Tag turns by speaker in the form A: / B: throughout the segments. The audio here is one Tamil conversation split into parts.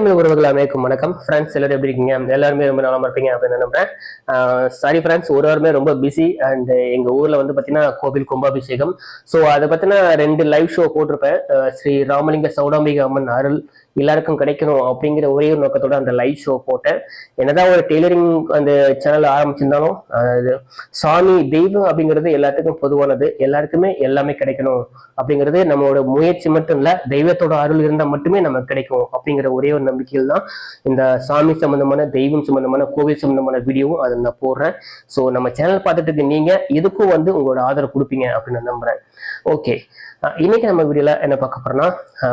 A: தமிழ் உறவுகள் அமைக்கும் வணக்கம். ஃப்ரெண்ட்ஸ் எல்லாரும் எப்படி இருக்கீங்க? எல்லாருமே ரொம்ப நல்லா இருப்பீங்க அப்படின்னு நம்புறேன். சாரி ஃப்ரெண்ட்ஸ் ஒரு வாரமே ரொம்ப பிஸி அண்ட் எங்க ஊர்ல வந்து பாத்தீங்கன்னா கோவில் கும்பாபிஷேகம். ஸோ அதை பத்தின ரெண்டு லைவ் ஷோ போட்டிருப்பேன். ஸ்ரீ ராமலிங்க சௌடாம்பிகா அம்மன் அருள் எல்லாருக்கும் கிடைக்கணும் அப்படிங்கிற ஒரே ஒரு நோக்கத்தோட அந்த லைவ் ஷோ போட்டேன். என்னதான் ஒரு டெய்லரிங் அந்த சேனல் ஆரம்பிச்சிருந்தாலும் சாமி தெய்வம் அப்படிங்கிறது எல்லாத்துக்கும் பொதுவானது. எல்லாருக்குமே எல்லாமே கிடைக்கணும் அப்படிங்கிறது நம்மளோட முயற்சி மட்டும் இல்லை தெய்வத்தோட அருள் இருந்தால் மட்டுமே நமக்கு கிடைக்கும் அப்படிங்கிற ஒரே ஒரு நம்பிக்கையில் தான் இந்த சாமி சம்பந்தமான தெய்வம் சம்பந்தமான கோவில் சம்பந்தமான வீடியோவும் அதை நான் போடுறேன். ஸோ நம்ம சேனல் பார்த்துட்டு இருக்க நீங்க இதுக்கும் வந்து உங்களோட ஆதரவு கொடுப்பீங்க அப்படின்னு நான் நம்புறேன். ஓகே இன்னைக்கு நம்ம வீடியோல என்ன பார்க்க போறோம்னா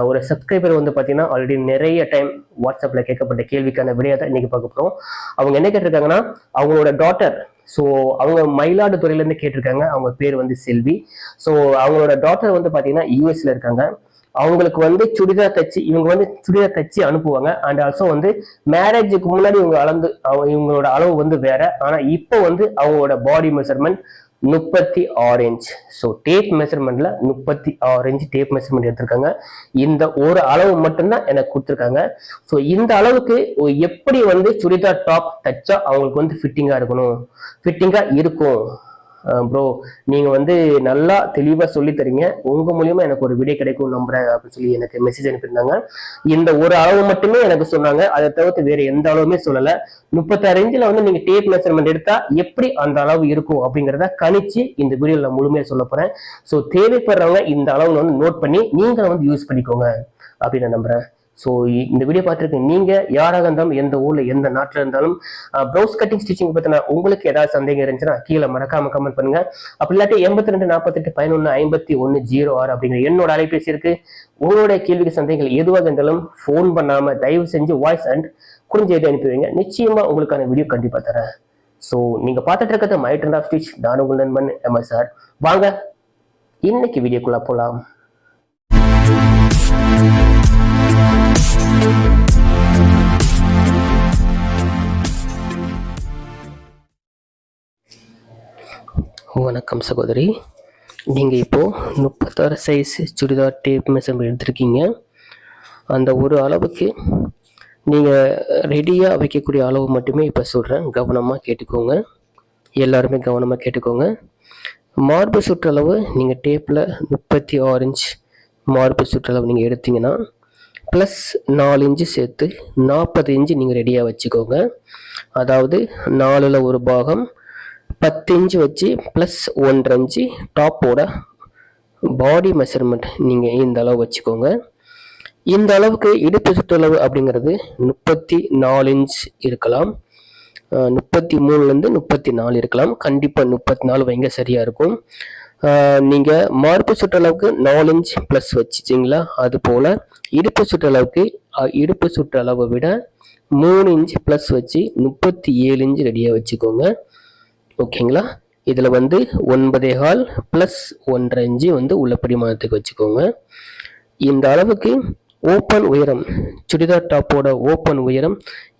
A: ஒரு சப்ஸ்கிரைபர் வந்து பார்த்தீங்கன்னா ஆல்ரெடி நிறைய டைம் வாட்ஸ்அப்பில் கேட்கப்பட்ட கேள்விக்கான விடையை தான் இன்றைக்கி பார்க்க போகிறோம் அவங்க என்ன கேட்டிருக்காங்கன்னா அவங்களோட டாட்டர் ஸோ அவங்க மயிலாடுதுறையிலேருந்து கேட்டிருக்காங்க. அவங்க பேர் வந்து செல்வி. ஸோ அவங்களோட டாட்டர் வந்து பார்த்தீங்கன்னா யூஎஸில் இருக்காங்க. அவங்களுக்கு வந்து சுடிதார் தச்சு இவங்க வந்து சுடிதார் தச்சு அனுப்புவாங்க. அண்ட் ஆல்சோ வந்து மேரேஜுக்கு முன்னாடி இவங்க அளந்து அவங்க- இவங்களோட அளவு வந்து வேற. ஆனால் இப்போ வந்து அவங்களோட பாடி மெஷர்மெண்ட் முப்பத்தி ஆறு இன்ச் ஸோ டேப் மெஷர்மெண்ட்ல முப்பத்தி ஆறு இன்ச் டேப் மெஷர்மெண்ட் எடுத்திருக்காங்க. இந்த ஒரு அளவு மட்டும்தான் எனக்கு கொடுத்துருக்காங்க. ஸோ இந்த அளவுக்கு எப்படி வந்து சுடிதார் டாப் தச்சா அவங்களுக்கு வந்து ஃபிட்டிங்கா இருக்கணும்? ஃபிட்டிங்கா இருக்கும். ப்ரோ நீங்கள் வந்து நல்லா தெளிவாக சொல்லி தரீங்க. உங்கள் மூலியமாக எனக்கு ஒரு விடை கிடைக்கும் நம்புறேன் அப்படின்னு சொல்லி எனக்கு மெசேஜ் அனுப்பியிருந்தாங்க. இந்த ஒரு அளவு மட்டுமே எனக்கு சொன்னாங்க. அதை தவிர்த்து வேறு எந்த அளவுமே சொல்லலை. முப்பத்தாறு இன்ச்சில் வந்து நீங்கள் டேப் மெஷர்மெண்ட் எடுத்தால் எப்படி அந்த அளவு இருக்கும் அப்படிங்கிறத கணிச்சு இந்த வீடியோவில் நான் முழுமையாக சொல்ல போகிறேன் ஸோ தேவைப்படுறவங்க இந்த அளவில் வந்து நோட் பண்ணி நீங்கள் வந்து யூஸ் பண்ணிக்கோங்க அப்படின்னு நான் நம்புகிறேன் ஸோ இந்த வீடியோ பார்த்துருக்க நீங்கள் யாராக இருந்தாலும் எந்த ஊரில் எந்த நாட்டில் இருந்தாலும் ப்ரௌஸ் கட்டிங் ஸ்டிச்சிங் பற்றின உங்களுக்கு ஏதாவது சந்தேகம் இருந்துச்சுன்னா கீழே மறக்காம கமெண்ட் பண்ணுங்கள் அப்படி இல்லாட்டி எண்பத்தி ரெண்டு நாற்பத்தெட்டு பதினொன்று ஐம்பத்தி ஒன்று ஜீரோ ஆறு அப்படிங்கிற என்னோட அலைபேசி இருக்குது உங்களுடைய கேள்விக்கு சந்தேகங்கள் எதுவாக இருந்தாலும் ஃபோன் பண்ணாமல் தயவு செஞ்சு வாய்ஸ் அண்ட் குறுஞ்செய்தி அனுப்பி வைங்க. நிச்சயமா உங்களுக்கான வீடியோ கண்டிப்பாக தரேன். ஸோ நீங்கள் பார்த்துட்டு இருக்கிறது மை ட்ரெண்ட் ஆஃப் ஸ்டிச் நான் உங்கள் நண்பன் எம்எஸ் சார் வாங்க இன்னைக்கு வீடியோக்குள்ளே போகலாம் வணக்கம் சகோதரி. நீங்கள் இப்போது முப்பத்தாறு சைஸ் சுடிதார் டேப் மெஷர்மெண்ட் எடுத்திருக்கீங்க. அந்த ஒரு அளவுக்கு நீங்கள் ரெடியாக வைக்கக்கூடிய அளவு மட்டுமே இப்போ சொல்கிறேன் கவனமாக கேட்டுக்கோங்க. எல்லாருமே கவனமாக கேட்டுக்கோங்க. மார்பு சுற்றளவு நீங்கள் டேப்பில் முப்பத்தி ஆறு இன்ச் மார்பு சுற்றளவு நீங்கள் எடுத்தீங்கன்னா ப்ளஸ் நாலு இன்ச்சு சேர்த்து நாற்பது இன்ச்சு நீங்கள் ரெடியாக வச்சுக்கோங்க. அதாவது நாலில் ஒரு பாகம் பத்து இன்ச்சு வச்சு ப்ளஸ் ஒன்றரை இன்ச்சு டாப்போட பாடி மெஷர்மெண்ட் நீங்கள் இந்த அளவு வச்சுக்கோங்க. இந்த அளவுக்கு இடுப்பு சுற்றளவு அப்படிங்கிறது முப்பத்தி நாலு இன்ச் இருக்கலாம். முப்பத்தி மூணுலேருந்து முப்பத்தி நாலு இருக்கலாம். கண்டிப்பாக முப்பத்தி நாலு வைங்க சரியாக இருக்கும். நீங்கள் மார்பு சுற்றளவுக்கு நாலு இன்ச் ப்ளஸ் வச்சுச்சிங்களா அது போல் இடுப்பு சுற்றளவுக்கு இடுப்பு சுற்றளவை விட மூணு இன்ச் ப்ளஸ் வச்சு முப்பத்தி ஏழு இன்ச் ரெடியாக வச்சுக்கோங்க. ஓகேங்களா? இதில் வந்து ஒன்பதே கால் ப்ளஸ் ஒன்றரை இன்ச்சு வந்து உள்ள பிடிமானத்துக்கு வச்சுக்கோங்க. இந்த அளவுக்கு ஓப்பன் உயரம் சுடிதார் டாப்போட ஓப்பன் உயரம்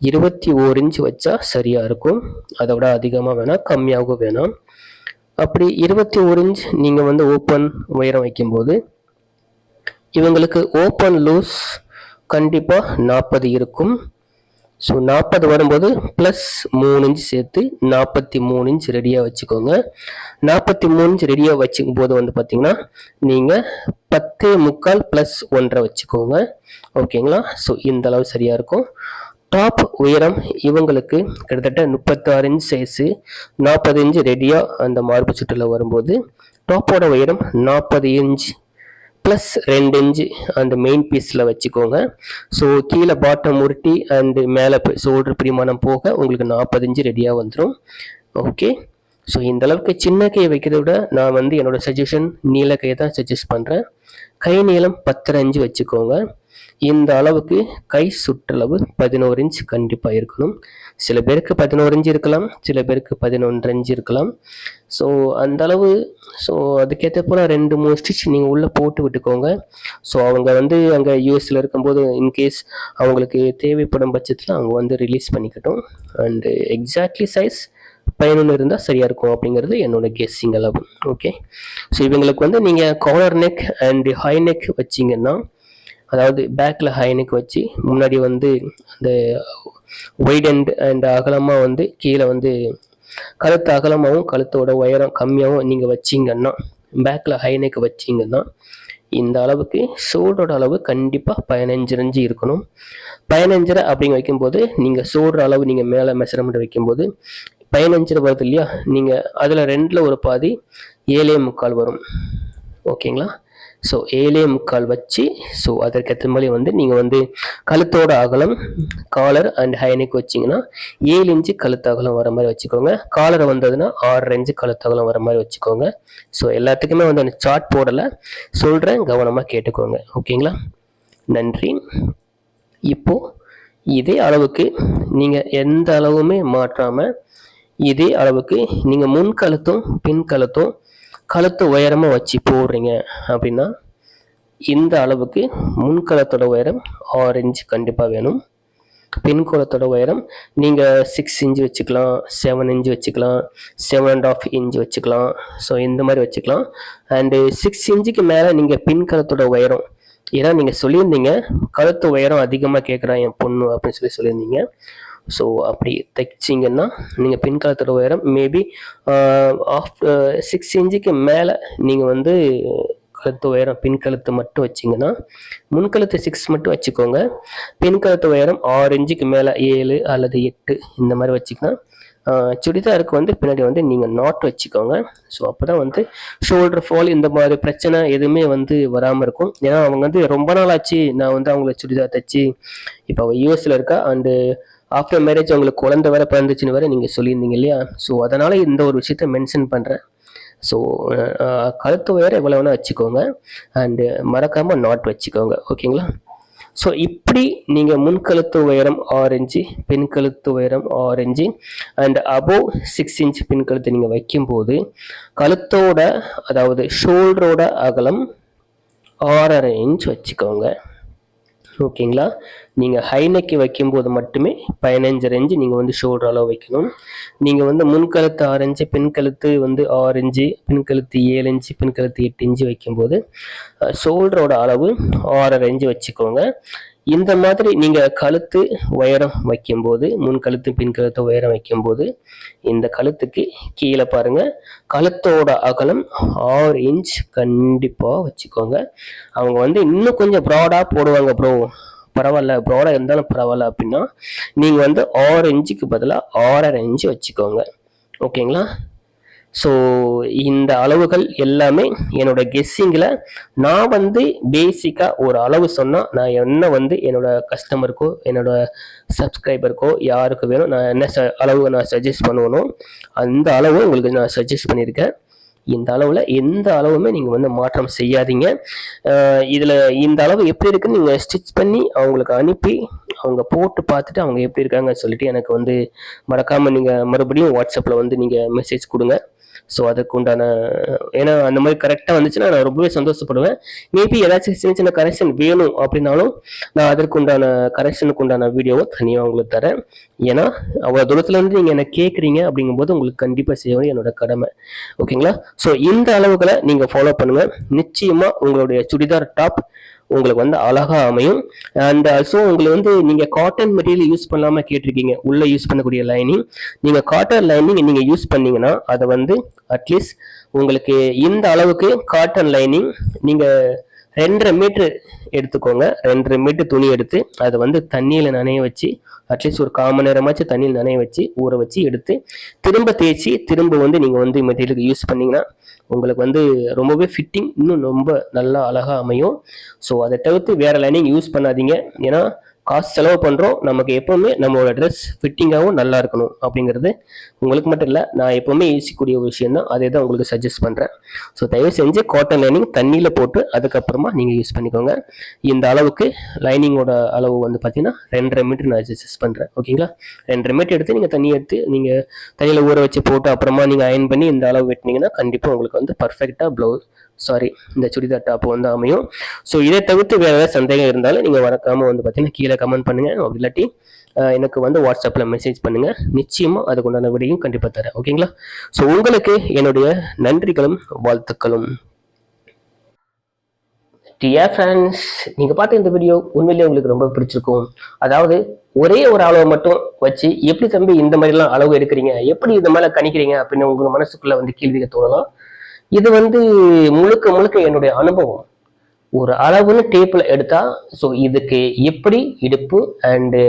A: இருபத்தி ஓர் இன்ச் வச்சா சரியாக இருக்கும். அதை விட அதிகமாக வேணாம் கம்மியாகவும் வேணாம் அப்படி இருபத்தி ஒரு இன்ச் நீங்கள் வந்து ஓப்பன் உயரம் வைக்கும்போது இவங்களுக்கு ஓப்பன் லூஸ் கண்டிப்பாக நாற்பது இருக்கும். ஸோ நாற்பது வரும்போது ப்ளஸ் மூணு இன்ச் சேர்த்து நாற்பத்தி மூணு இன்ச் ரெடியாக வச்சுக்கோங்க. நாற்பத்தி மூணு இன்ச் ரெடியாக வச்சுக்கும் போது வந்து பார்த்தீங்கன்னா நீங்கள் பத்து முக்கால் ப்ளஸ் ஒன்றரை வச்சுக்கோங்க. ஓகேங்களா ஸோ இந்த அளவு சரியாக இருக்கும். டாப் உயரம் இவங்களுக்கு கிட்டத்தட்ட முப்பத்தாறு இன்ச் சைஸு நாற்பது இன்ச் ரெடியாக அந்த மார்பு சுற்றில் வரும்போது டாப்போட உயரம் நாற்பது இன்ச் ப்ளஸ் ரெண்டு இன்ச்சு அந்த மெயின் பீஸில் வச்சுக்கோங்க. ஸோ கீழே பாட்டம் உருட்டி அண்டு மேலே ஷோல்டர் பிரிமாணம் போக உங்களுக்கு நாற்பது ரெடியாக வந்துடும் ஓகே ஸோ இந்த அளவுக்கு சின்ன கை வைக்கிறத விட நான் வந்து என்னோட சஜஷன் நீல கையை தான் சஜஸ்ட் பண்ணுறேன் கை நீளம் பத்தரை இன்ச்சு வச்சுக்கோங்க. இந்த அளவுக்கு கை சுற்றளவு பதினோரு இன்ச் கண்டிப்பாக இருக்கணும். சில பேருக்கு பதினோரு இன்ச் இருக்கலாம் சில பேருக்கு பதினொன்று இன்ச் இருக்கலாம். ஸோ அந்த அளவு ஸோ அதுக்கேற்ற போல் ரெண்டு மூணு ஸ்டிச் நீங்கள் உள்ளே போட்டு விட்டுக்கோங்க. ஸோ அவங்க வந்து அங்கே யூஎஸில் இருக்கும்போது இன்கேஸ் அவங்களுக்கு தேவைப்படும் பட்சத்தில் அவங்க வந்து ரிலீஸ் பண்ணிக்கட்டும். அண்டு எக்ஸாக்ட்லி சைஸ் பதினொன்று இருந்தால் சரியாக இருக்கும் அப்படிங்கிறது என்னோட கெஸ்ஸிங் அளவு. ஓகே ஸோ இவங்களுக்கு வந்து நீங்கள் collar neck and high neck வச்சிங்கன்னா அதாவது பேக்கில் ஹைனுக்கு வச்சு முன்னாடி வந்து அந்த ஒயிட் அண்ட் அண்ட் அகலமாக வந்து கீழே வந்து கழுத்து அகலமாகவும் கழுத்தோட உயரம் கம்மியாகவும் நீங்கள் வச்சிங்கன்னா பேக்கில் ஹைனுக்கு வச்சிங்கன்னா இந்த அளவுக்கு ஷோல்டரோட அளவு கண்டிப்பாக பதினஞ்சு இன்ச்சு இருக்கணும். பதினஞ்சரை அப்படிங்க வைக்கும்போது நீங்கள் ஷோல்டர் அளவு நீங்கள் மேலே மெஷர்மெண்ட் வைக்கும்போது பதினஞ்சரை வருது இல்லையா? நீங்கள் அதில் ரெண்டில் ஒரு பாதி ஏழே முக்கால் வரும். ஓகேங்களா? ஸோ ஏழே முக்கால் வச்சு ஸோ அதற்கேற்ற மாதிரி வந்து நீங்கள் வந்து கழுத்தோட அகலம் காலர் அண்ட் ஹைனிக் வச்சிங்கன்னா ஏழு இன்ச்சு கழுத்து அகலம் வர மாதிரி வச்சுக்கோங்க. காலர் வந்ததுன்னா ஆறரை இன்ச்சு கழுத்து அகலம் வர மாதிரி வச்சுக்கோங்க. ஸோ எல்லாத்துக்குமே வந்து அந்த சார்ட் போடலை. சொல்கிறேன் கவனமாக கேட்டுக்கோங்க. ஓகேங்களா நன்றி. இப்போது இதே அளவுக்கு நீங்கள் எந்த அளவுமே மாற்றாமல் இதே அளவுக்கு நீங்கள் முன் கழுத்தும் பின் கழுத்தும் கழுத்து உயரமாக வச்சு போடுறீங்க அப்படின்னா இந்த அளவுக்கு முன்கலத்தோட உயரம் ஆறு இன்ச் கண்டிப்பாக வேணும். பின்கோளத்தோட உயரம் நீங்கள் சிக்ஸ் இன்ச் வச்சுக்கலாம் செவன் இன்ச் வச்சுக்கலாம் செவன் அண்ட் ஆஃப் இன்ச் வச்சுக்கலாம். ஸோ இந்த மாதிரி வச்சுக்கலாம். அண்டு சிக்ஸ் இன்ச்சுக்கு மேலே நீங்கள் பின்கலத்தோட உயரம் ஏன்னா நீங்கள் சொல்லியிருந்தீங்க கழுத்து உயரம் அதிகமாக கேட்குறான் என் பொண்ணு அப்படின்னு சொல்லி சொல்லியிருந்தீங்க. ஸோ அப்படி தைச்சிங்கன்னா நீங்கள் பின்காலத்தோட உயரம் மேபி ஆஃப் சிக்ஸ் இன்ச்சுக்கு மேலே நீங்கள் வந்து கழுத்து உயரம் பின் கழுத்து மட்டும் வச்சிங்கன்னா முன்கழுத்து சிக்ஸ் மட்டும் வச்சுக்கோங்க. பின் கழுத்து உயரம் ஆறு இன்ச்சுக்கு மேலே ஏழு அல்லது எட்டு இந்த மாதிரி வச்சுக்கலாம் சுடிதாருக்கு வந்து பின்னாடி வந்து நீங்கள் நாட் வச்சுக்கோங்க. ஸோ அப்போ தான் வந்து ஷோல்டர் ஃபால் இந்த மாதிரி பிரச்சனை எதுவுமே வந்து வராமல் இருக்கும். ஏன்னா அவங்க வந்து ரொம்ப நாள் ஆச்சு நான் வந்து அவங்கள சுடிதார் தைச்சி இப்போ அவள் யூஎஸில் இருக்கா அண்டு ஆஃப்டர் மேரேஜ் உங்களுக்கு குழந்தை வேற பிறந்துச்சுன்னு வேற நீங்கள் சொல்லியிருந்தீங்க இல்லையா? ஸோ அதனால் இந்த ஒரு விஷயத்த மென்ஷன் பண்ணுறேன் ஸோ கழுத்து வேறு எவ்வளோ வேணால் வச்சுக்கோங்க. அண்டு மறக்காமல் நாட் வச்சுக்கோங்க. ஓகேங்களா ஸோ இப்படி நீங்கள் முன்கழுத்து உயரம் ஆரஞ்சு பின் கழுத்து உயரம் ஆரஞ்சு அண்ட் அபோவ் சிக்ஸ் இன்ச் பின் கழுத்து நீங்கள் வைக்கும்போது கழுத்தோட அதாவது ஷோல்டரோட அகலம் ஆறரை இன்ச் வச்சுக்கோங்க. ஓகேங்களா? நீங்கள் ஹைனைக்கு வைக்கும்போது மட்டுமே பதினஞ்சு ரேஞ்சு நீங்கள் வந்து ஷோல்டர் அளவு வைக்கணும். நீங்கள் வந்து முன்கழுத்து ஆரஞ்சு பெண்கழுத்து வந்து ஆரஞ்சு பெண்கழுத்து ஏழு இன்ச்சு பெண்கழுத்து எட்டு இன்ச்சு வைக்கும்போது ஷோல்டரோட அளவு ஆறரை இன்ச்சு வச்சுக்கோங்க. இந்த மாதிரி நீங்கள் கழுத்து உயரம் வைக்கும்போது முன் கழுத்து பின் கழுத்து உயரம் வைக்கும்போது இந்த கழுத்துக்கு கீழே பாருங்கள் கழுத்தோட அகலம் ஆறு இன்ச் கண்டிப்பாக வச்சுக்கோங்க. அவங்க வந்து இன்னும் கொஞ்சம் ப்ராடாக போடுவாங்க ப்ரோ பரவாயில்ல ப்ராடாக இருந்தாலும் பரவாயில்ல அப்படின்னா நீங்கள் வந்து ஆறு இன்ச்சுக்கு பதிலாக ஆறரை இன்ச்சு வச்சுக்கோங்க. ஓகேங்களா ஸோ இந்த அளவுகள் எல்லாமே என்னோட கெஸ்ஸிங்கில் நான் வந்து பேசிக்காக ஒரு அளவு சொன்னால் நான் என்ன வந்து என்னோட கஸ்டமருக்கோ என்னோட சப்ஸ்கிரைபருக்கோ யாருக்கு வேணும் நான் என்ன ச அளவு நான் சஜஸ்ட் பண்ணுவனோ அந்த அளவு உங்களுக்கு நான் சஜஸ்ட் பண்ணியிருக்கேன். இந்த அளவில் எந்த அளவுமே நீங்கள் வந்து மாற்றம் செய்யாதீங்க. இதில் இந்த அளவு எப்படி இருக்குன்னு நீங்கள் ஸ்டிச் பண்ணி அவங்களுக்கு அனுப்பி அவங்க போட்டு பார்த்துட்டு அவங்க எப்படி இருக்காங்கன்னு சொல்லிட்டு எனக்கு வந்து மறக்காமல் நீங்கள் மறுபடியும் வாட்ஸ்அப்பில் வந்து நீங்கள் மெசேஜ் கொடுங்க. ஸோ அதுக்கு உண்டான ஏன்னா அந்த மாதிரி கரெக்டாக வந்துச்சுன்னா நான் ரொம்பவே சந்தோஷப்படுவேன். மேபி ஏதாச்சும் சின்ன சின்ன கரெக்ஷன் வேணும் அப்படின்னாலும் நான் அதற்கு உண்டான கரெக்ஷனுக்கு உண்டான வீடியோவை தனியாக உங்களுக்கு தரேன். ஏன்னா அவ்வளோ தூரத்துலேருந்து நீங்கள் என்ன கேட்குறீங்க அப்படிங்கும்போது உங்களுக்கு கண்டிப்பாக செய்வது என்னோட கடமை. ஓகேங்களா ஸோ இந்த அளவுகளை நீங்கள் ஃபாலோ பண்ணுங்கள் நிச்சயமாக உங்களுடைய சுடிதார் டாப் உங்களுக்கு வந்து அழகாக அமையும். அண்ட் ஸோ உங்களுக்கு வந்து நீங்கள் காட்டன் மெட்டீரியல் யூஸ் பண்ணாமல் கேட்டிருக்கீங்க. உள்ளே யூஸ் பண்ணக்கூடிய லைனிங் நீங்கள் காட்டன் லைனிங் நீங்கள் யூஸ் பண்ணீங்கன்னா அதை வந்து அட்லீஸ்ட் உங்களுக்கு இந்த அளவுக்கு காட்டன் லைனிங் நீங்கள் ரெண்டரை மீட்ரு எடுத்துக்கோங்க. ரெண்டரை மீட்டர் துணி எடுத்து அதை வந்து தண்ணியில் நனைய வச்சு அட்லீஸ்ட் ஒரு காமணி நேரமாச்சும் தண்ணியில் நனைய வச்சு ஊற வச்சு எடுத்து திரும்ப தேய்ச்சி திரும்ப வந்து நீங்கள் வந்து மெட்டீரியலுக்கு யூஸ் பண்ணிங்கன்னா உங்களுக்கு வந்து ரொம்பவே ஃபிட்டிங் இன்னும் ரொம்ப நல்லா அழகாக அமையும். ஸோ அதை தவிர்த்து வேறு லைனிங் யூஸ் பண்ணாதீங்க. ஏன்னா காசு செலவு பண்ணுறோம் நமக்கு எப்போவுமே நம்மளோட ட்ரெஸ் ஃபிட்டிங்காகவும் நல்லா இருக்கணும் அப்படிங்கிறது உங்களுக்கு மட்டும் இல்லை நான் எப்போவுமே யோசிக்கக்கூடிய ஒரு விஷயம் தான் அதே தான் உங்களுக்கு சஜஸ்ட் பண்ணுறேன் ஸோ தயவு செஞ்சு காட்டன் லைனிங் தண்ணியில் போட்டு அதுக்கப்புறமா நீங்கள் யூஸ் பண்ணிக்கோங்க. இந்த அளவுக்கு லைனிங்கோட அளவு வந்து பார்த்தீங்கன்னா ரெண்டரை மீட்டர் நான் சஜஸ்ட் பண்ணுறேன் ஓகேங்களா ரெண்டரை மீட்டர் எடுத்து நீங்கள் தண்ணி எடுத்து நீங்கள் தண்ணியில் ஊற வச்சு போட்டு அப்புறமா நீங்கள் அயன் பண்ணி இந்த அளவு வெட்டினீங்கன்னா கண்டிப்பாக உங்களுக்கு வந்து பர்ஃபெக்டாக ப்ளவுஸ் சாரி இந்த சுடிதார் டாப் வந்து அமையும். ஸோ இதை தவிர்த்து வேறு ஏதாவது சந்தேகம் இருந்தாலும் நீங்கள் மறக்காமல் வந்து பார்த்தீங்கன்னா கீழே கமெண்ட் பண்ணுங்கள் அப்படி இல்லாட்டி எனக்கு வந்து வாட்ஸ்அப்பில் மெசேஜ் பண்ணுங்கள் நிச்சயமாக அதுக்கு உண்டான விடையும் கண்டிப்பாக தரேன். ஓகேங்களா ஸோ உங்களுக்கு என்னுடைய நன்றிகளும் வாழ்த்துக்களும். டியர் ஃப்ரெண்ட்ஸ் நீங்கள் பார்த்த இந்த வீடியோ உண்மையிலேயே உங்களுக்கு ரொம்ப பிடிச்சிருக்கும். அதாவது ஒரே ஒரு அளவை மட்டும் வச்சு எப்படி தம்பி இந்த மாதிரிலாம் அளவு எடுக்கிறீங்க? எப்படி இந்த மேலே கணிக்கிறீங்க? அப்படின்னு உங்கள் மனசுக்குள்ளே வந்து கேள்விக்கு தோணலாம். இது வந்து முழுக்க முழுக்க என்னுடைய அனுபவம். ஒரு அளவுன்னு டேப்பில் எடுத்தா ஸோ இதுக்கு எப்படி இடுப்பு and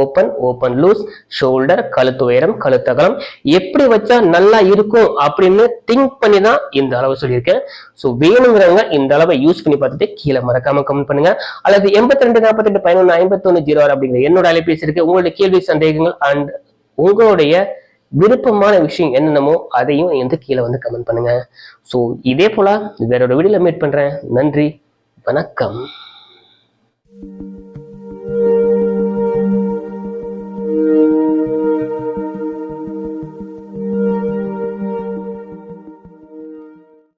A: open open loose shoulder கழுத்து உயரம் கழுத்தகலம் எப்படி வச்சா நல்லா இருக்கும் அப்படின்னு திங்க் பண்ணி தான் இந்த அளவு சொல்லியிருக்கேன். ஸோ வேணுங்கிறவங்க இந்த அளவை யூஸ் பண்ணி பார்த்துட்டு கீழே மறக்காம கமெண்ட் பண்ணுங்க. அல்லது எண்பத்தி ரெண்டு நாற்பத்தெட்டு பதினொன்று ஐம்பத்தொன்று ஜீரோ ஆறு அப்படிங்கிற என்னோட அலைபேசி இருக்கு. உங்களுடைய கேள்வி சந்தேகங்கள் அண்ட் உங்களுடைய விருப்பமான விஷயம் என்னென்னமோ அதையும் வந்து கீழே வந்து கமெண்ட் பண்ணுங்க. ஸோ இதே போல வேற ஒரு வீடியோல மீட் பண்றேன். நன்றி. வணக்கம்.
B: thank you